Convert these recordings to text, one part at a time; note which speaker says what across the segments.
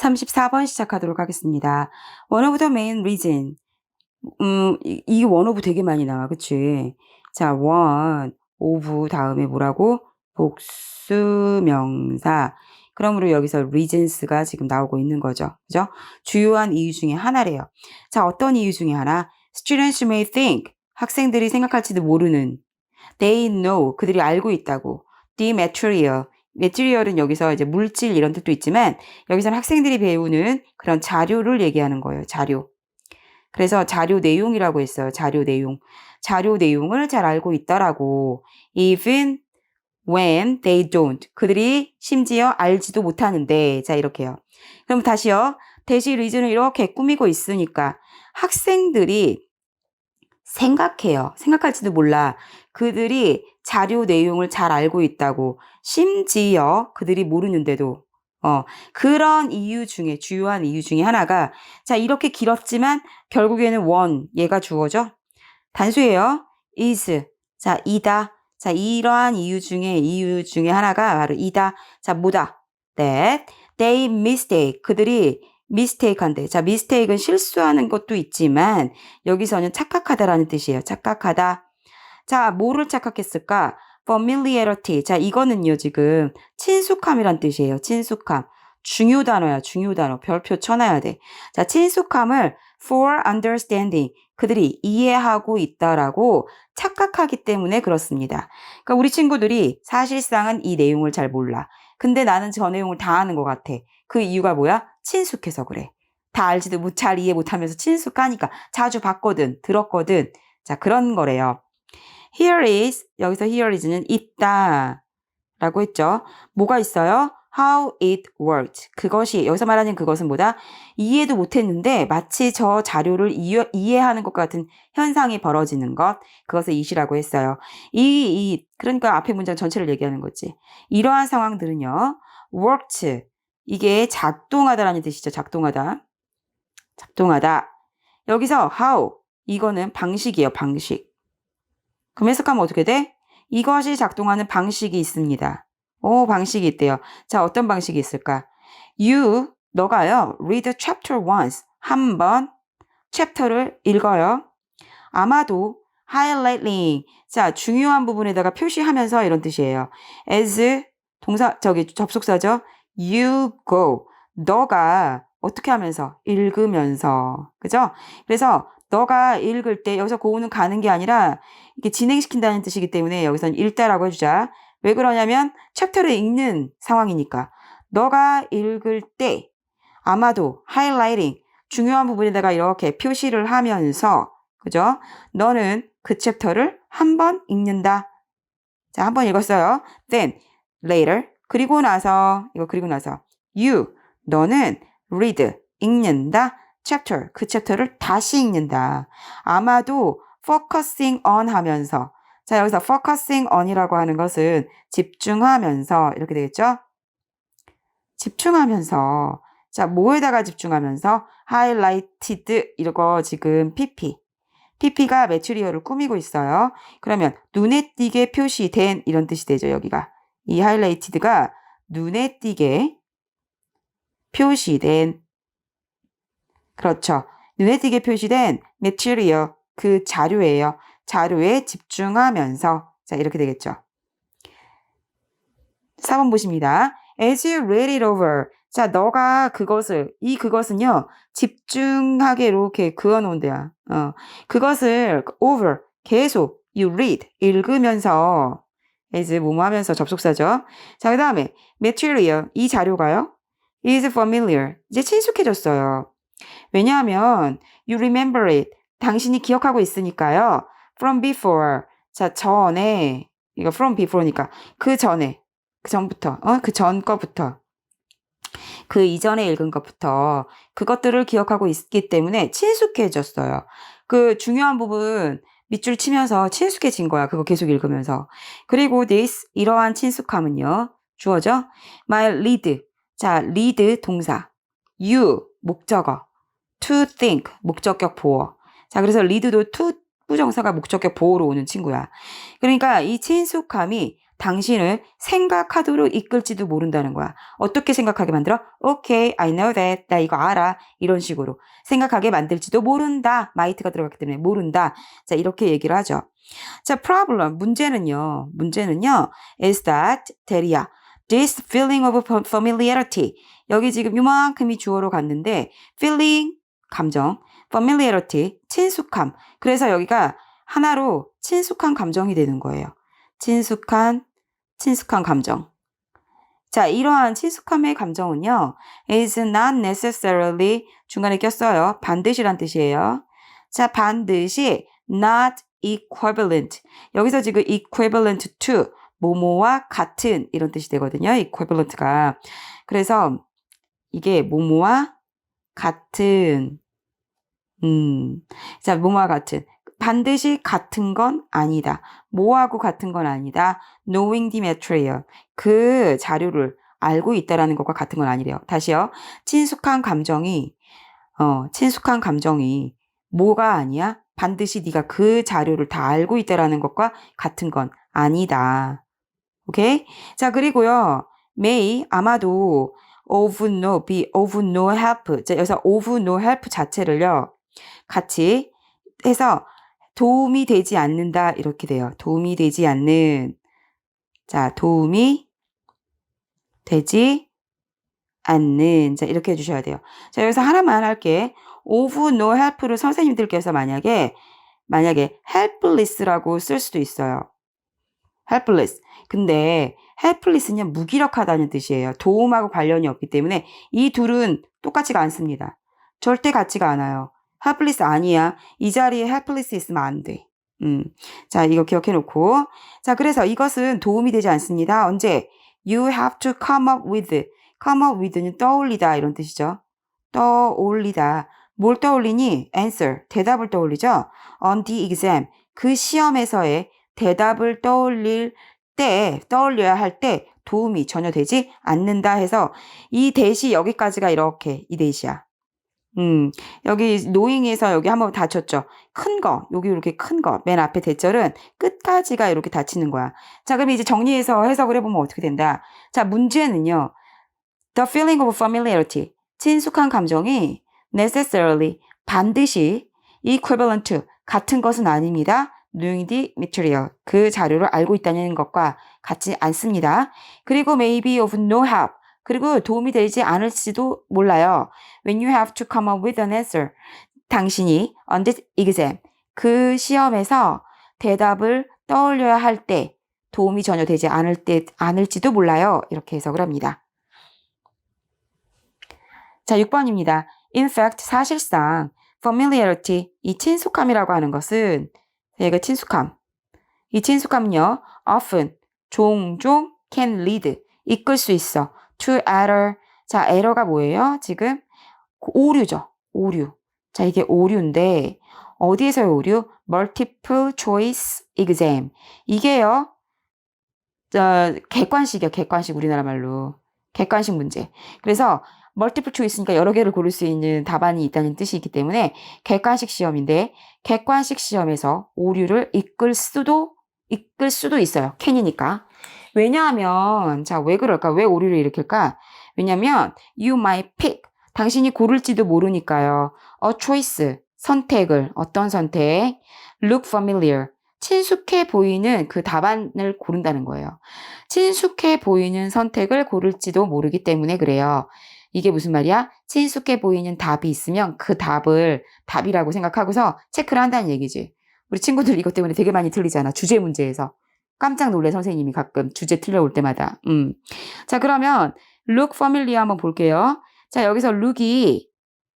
Speaker 1: 34번 시작하도록 하겠습니다. One of the main reason. 음, 이, 이 of 되게 많이 나와. 그치? 자, one of 다음에 뭐라고? 복수명사. 그러므로 여기서 reasons가 지금 나오고 있는 거죠. 그죠? 주요한 이유 중에 하나래요. 자, 어떤 이유 중에 하나? Students may think. 학생들이 생각할지도 모르는. They know. 그들이 알고 있다고. The material. Material은 여기서 이제 물질 이런 뜻도 있지만 여기서는 학생들이 배우는 그런 자료를 얘기하는 거예요. 자료. 그래서 자료 내용이라고 했어요. 자료 내용. 자료 내용을 잘 알고 있다라고. Even when they don't. 그들이 심지어 알지도 못하는데. 자, 이렇게요. 그럼 다시요. 대시 리즌을 이렇게 꾸미고 있으니까 학생들이 생각해요. 생각할지도 몰라. 그들이 자료 내용을 잘 알고 있다고. 심지어 그들이 모르는데도. 어, 그런 이유 중에, 주요한 이유 중에 하나가, 자, 이렇게 길었지만, 결국에는 one, 얘가 주어죠? 단수예요. is. 자, 이다. 자, 이러한 이유 중에, 이유 중에 하나가 바로 이다. 자, 뭐다? that they mistake. 그들이 한대. 자, mistake은 실수하는 것도 있지만, 여기서는 착각하다라는 뜻이에요. 착각하다. 자, 뭐를 착각했을까? Familiarity. 자, 이거는요, 지금 친숙함이란 뜻이에요. 친숙함. 중요 단어야, 중요 단어. 별표 쳐놔야 돼. 자, 친숙함을 for understanding. 그들이 이해하고 있다라고 착각하기 때문에 그렇습니다. 그러니까 우리 친구들이 사실상은 이 내용을 잘 몰라. 근데 나는 저 내용을 다 아는 것 같아. 그 이유가 뭐야? 친숙해서 그래. 다 알지도 못, 잘 이해 못하면서 친숙하니까 자주 봤거든, 들었거든. 자, 그런 거래요. Here is, 여기서 here is는 있다. 라고 했죠. 뭐가 있어요? How it worked. 그것이, 여기서 말하는 그것은 뭐다? 이해도 못했는데 마치 저 자료를 이해, 이해하는 것 같은 현상이 벌어지는 것. 그것을 it이라고 했어요. 이, 이, 그러니까 앞에 문장 전체를 얘기하는 거지. 이러한 상황들은요, worked. 이게 작동하다라는 뜻이죠. 작동하다. 작동하다. 여기서 how. 이거는 방식이에요. 방식. 그럼 해석하면 어떻게 돼? 이것이 작동하는 방식이 있습니다. 오, 방식이 있대요. 자, 어떤 방식이 있을까? You, 너가요, read chapter once. 한 번 챕터를 읽어요. 아마도 highlighting. 자, 중요한 부분에다가 표시하면서 이런 뜻이에요. as 동사 저기 접속사죠. you go. 너가 어떻게 하면서 읽으면서. 그죠? 그래서 너가 읽을 때 여기서 고우는 가는 게 아니라 이게 진행시킨다는 뜻이기 때문에 여기서는 읽다라고 해주자. 왜 그러냐면 챕터를 읽는 상황이니까. 너가 읽을 때 아마도 하이라이팅 중요한 부분에다가 이렇게 표시를 하면서 그죠? 너는 그 챕터를 한 번 읽는다. 자, 한 번 읽었어요. Then later 그리고 나서 이거 그리고 나서 you 너는 read 읽는다. Chapter 그 챕터를 다시 읽는다. 아마도 focusing on 하면서 자 여기서 focusing on이라고 하는 것은 집중하면서 이렇게 되겠죠? 집중하면서 자 뭐에다가 집중하면서 highlighted 이거 지금 pp pp가 매추리어를 꾸미고 있어요. 그러면 눈에 띄게 표시된 이런 뜻이 되죠 여기가 이 highlighted가 눈에 띄게 표시된 그렇죠. 눈에 띄게 표시된 material, 그 자료예요. 자료에 집중하면서. 자, 이렇게 되겠죠. 4번 보십니다. As you read it over. 자, 너가 그것을, 이 그것은요, 집중하게 이렇게 그어놓은데요. 어, 그것을 over, 계속, you read, 읽으면서, as 뭐뭐 하면서 접속사죠. 자, 그 다음에, material, 이 자료가요, is familiar. 이제 친숙해졌어요. 왜냐하면 you remember it. 당신이 기억하고 있으니까요. from before. 자, 전에 이거 from before니까 그 전에 그 전부터 어? 그 전 거부터 그 이전에 읽은 것부터 그것들을 기억하고 있기 때문에 친숙해졌어요. 그 중요한 부분 밑줄 치면서 친숙해진 거야. 그거 계속 읽으면서. 그리고 this 이러한 친숙함은요. 주어져 my lead. 자, lead 동사. you 목적어. To think 목적격 보어. 자, 그래서 lead도 to 부정사가 목적격 보호로 오는 친구야. 그러니까 이 친숙함이 당신을 생각하도록 이끌지도 모른다는 거야. 어떻게 생각하게 만들어? Okay, I know that. 나 이거 알아. 이런 식으로. 생각하게 만들지도 모른다. 마이트가 들어갔기 때문에 모른다. 자, 이렇게 얘기를 하죠. 자, problem. 문제는요. 문제는요. is that, 대리야. this feeling of familiarity. 여기 지금 요만큼이 주어로 갔는데, feeling, 감정, familiarity, 친숙함. 그래서 여기가 하나로 친숙한 감정이 되는 거예요. 친숙한, 친숙한 감정. 자, 이러한 친숙함의 감정은요, is not necessarily 중간에 꼈어요. 반드시란 뜻이에요. 자, 반드시 not equivalent. 여기서 지금 equivalent to 모모와 같은 이런 뜻이 되거든요. equivalent가. 그래서 이게 모모와 같은 음. 자, 뭐와 같은 반드시 같은 건 아니다. 뭐하고 같은 건 아니다. knowing the material. 그 자료를 알고 있다라는 것과 같은 건 아니래요. 다시요. 친숙한 감정이 어, 친숙한 감정이 뭐가 아니야? 반드시 네가 그 자료를 다 알고 있다라는 것과 같은 건 아니다. 오케이? 자, 그리고요. may 아마도 of no be of no help. 자, 여기서 of no help 자체를요. 같이 해서 도움이 되지 않는다 이렇게 돼요. 도움이 되지 않는 자 도움이 되지 않는 자 이렇게 해주셔야 돼요. 자 여기서 하나만 할게. of no help를 선생님들께서 만약에 만약에 helpless라고 쓸 수도 있어요. helpless. 근데 helpless는 무기력하다는 뜻이에요. 도움하고 관련이 없기 때문에 이 둘은 똑같지가 않습니다. 절대 같지가 않아요. helpless 아니야. 이 자리에 helpless 있으면 안 돼. 음. 자, 이거 기억해 놓고. 자, 그래서 이것은 도움이 되지 않습니다. 언제? You have to come up with. come up with는 떠올리다 이런 뜻이죠. 떠올리다. 뭘 떠올리니? answer. 대답을 떠올리죠. on the exam. 그 시험에서의 대답을 떠올릴 때, 떠올려야 할 때 도움이 전혀 되지 않는다 해서 이 대시 여기까지가 이렇게 이 대시야. 음, 여기 노잉에서 여기 한번 닫혔죠. 큰 거, 여기 이렇게 큰 거, 맨 앞에 대절은 끝까지가 이렇게 닫히는 거야. 자, 그럼 이제 정리해서 해석을 해보면 어떻게 된다? 자, 문제는요. The feeling of familiarity. 친숙한 감정이 necessarily, 반드시 equivalent to, 같은 것은 아닙니다. Knowing the material. 그 자료를 알고 있다는 것과 같지 않습니다. 그리고 maybe of no help. 그리고 도움이 되지 않을지도 몰라요. When you have to come up with an answer. 당신이 on this exam. 그 시험에서 대답을 떠올려야 할 때 도움이 전혀 되지 않을 때, 않을지도 몰라요. 이렇게 해석을 합니다. 자, 6번입니다. In fact, 사실상 familiarity, 이 친숙함이라고 하는 것은 얘가 친숙함. 이 친숙함은요, often, 종종 can lead, 이끌 수 있어. to error. 자, 에러가 뭐예요? 지금 오류죠. 오류. 자, 이게 오류인데 어디에서의 오류? multiple choice exam. 이게요. 저 객관식이요. 객관식 우리나라 말로. 객관식 문제. 그래서 멀티플 초이스니까 여러 개를 고를 수 있는 답안이 있다는 뜻이 있기 때문에 객관식 시험인데 객관식 시험에서 오류를 이끌 수도 이끌 수도 있어요. 캔이니까. 왜냐하면 자, 왜 그럴까? 왜 오류를 일으킬까? 왜냐면 you might pick 당신이 고를지도 모르니까요. a choice 선택을 어떤 선택? look familiar 친숙해 보이는 그 답안을 고른다는 거예요. 친숙해 보이는 선택을 고를지도 모르기 때문에 그래요. 이게 무슨 말이야? 친숙해 보이는 답이 있으면 그 답을 답이라고 생각하고서 체크를 한다는 얘기지. 우리 친구들 이것 때문에 되게 많이 틀리잖아. 주제 문제에서. 깜짝 놀래 선생님이 가끔 주제 틀려올 때마다. 음. 자, 그러면 look familiar 한번 볼게요. 자, 여기서 look이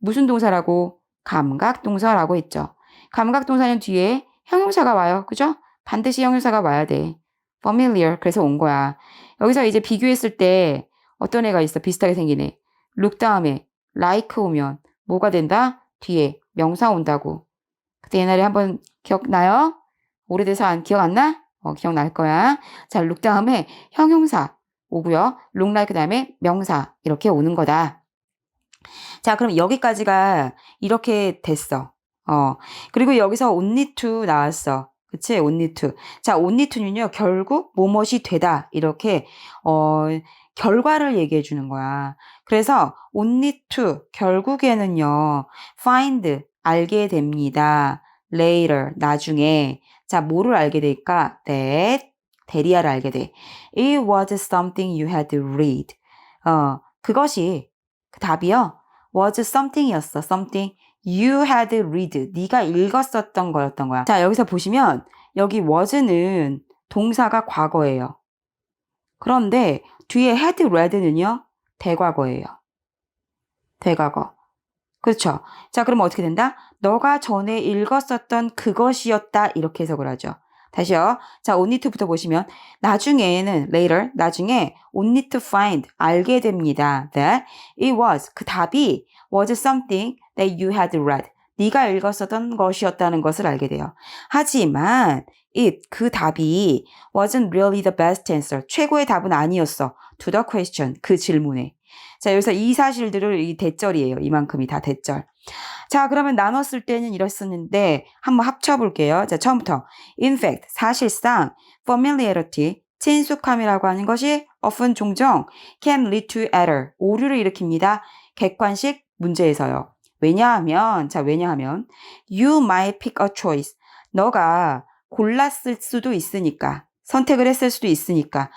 Speaker 1: 무슨 동사라고? 감각 동사라고 했죠. 감각 동사는 뒤에 형용사가 와요. 그죠? 반드시 형용사가 와야 돼. familiar. 그래서 온 거야. 여기서 이제 비교했을 때 어떤 애가 있어? 비슷하게 생긴 애. Look 다음에 like 오면 뭐가 된다? 뒤에 명사 온다고. 그때 옛날에 한번 기억나요? 오래돼서 안 기억 안 나? 어, 기억날 거야. 자, look 다음에 형용사 오고요. look like 다음에 명사 이렇게 오는 거다. 자, 그럼 여기까지가 이렇게 됐어. 어. 그리고 여기서 only to 나왔어. 그치? only to. 자, only to는요, 결국 뭐뭇이 되다. 이렇게, 어, 결과를 얘기해 주는 거야. 그래서 only to, 결국에는요, find, 알게 됩니다. later, 나중에. 자, 뭐를 알게 될까? that, 대리아를 알게 돼. It was something you had to read. 어, 그것이, 그 답이요. was something이었어. something you had read. 네가 읽었었던 거였던 거야. 자, 여기서 보시면 여기 was는 동사가 과거예요. 그런데 뒤에 had read는요. 대과거예요. 대과거. 그렇죠. 자, 그럼 어떻게 된다? 너가 전에 읽었었던 그것이었다. 이렇게 해석을 하죠. 다시요. 자, only to부터 보시면 나중에는 later 나중에 only to find 알게 됩니다. that it was 그 답이 was something that you had read. 네가 읽었었던 것이었다는 것을 알게 돼요. 하지만 it 그 답이 wasn't really the best answer. 최고의 답은 아니었어. to the question 그 질문에. 자, 여기서 이 사실들을 이 대절이에요. 이만큼이 다 대절. 자, 그러면 나눴을 때는 이랬었는데 한번 합쳐 볼게요. 자, 처음부터 in fact 사실상 familiarity 친숙함이라고 하는 것이 often 종종 can lead to error 오류를 일으킵니다. 객관식 문제에서요. 왜냐하면 자, 왜냐하면 you might pick a choice 너가 골랐을 수도 있으니까 선택을 했을 수도 있으니까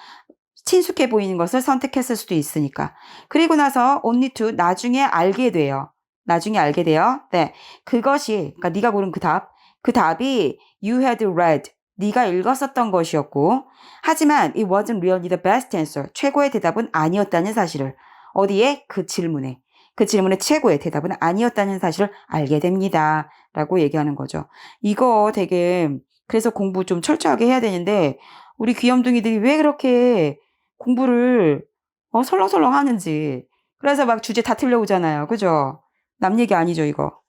Speaker 1: 친숙해 보이는 것을 선택했을 수도 있으니까. 그리고 나서 only to 나중에 알게 돼요. 나중에 알게 돼요. 네. 그것이 그러니까 네가 고른 그 답. 그 답이 you had read. 네가 읽었었던 것이었고 하지만 it wasn't really the best answer. 최고의 대답은 아니었다는 사실을 어디에 그 질문에 그 질문의 최고의 대답은 아니었다는 사실을 알게 됩니다. 라고 얘기하는 거죠. 이거 되게 그래서 공부 좀 철저하게 해야 되는데 우리 귀염둥이들이 왜 그렇게 공부를 어, 설렁설렁 하는지. 그래서 막 주제 다 틀려오잖아요. 그죠? 남 얘기 아니죠, 이거.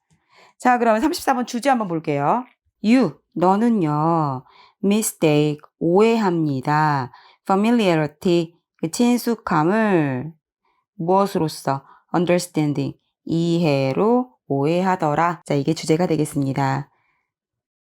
Speaker 1: 자, 그러면 34번 주제 한번 볼게요. You, 너는요, mistake, 오해합니다. familiarity, 그 친숙함을 무엇으로써? Understanding, 이해로 오해하더라. 자, 이게 주제가 되겠습니다.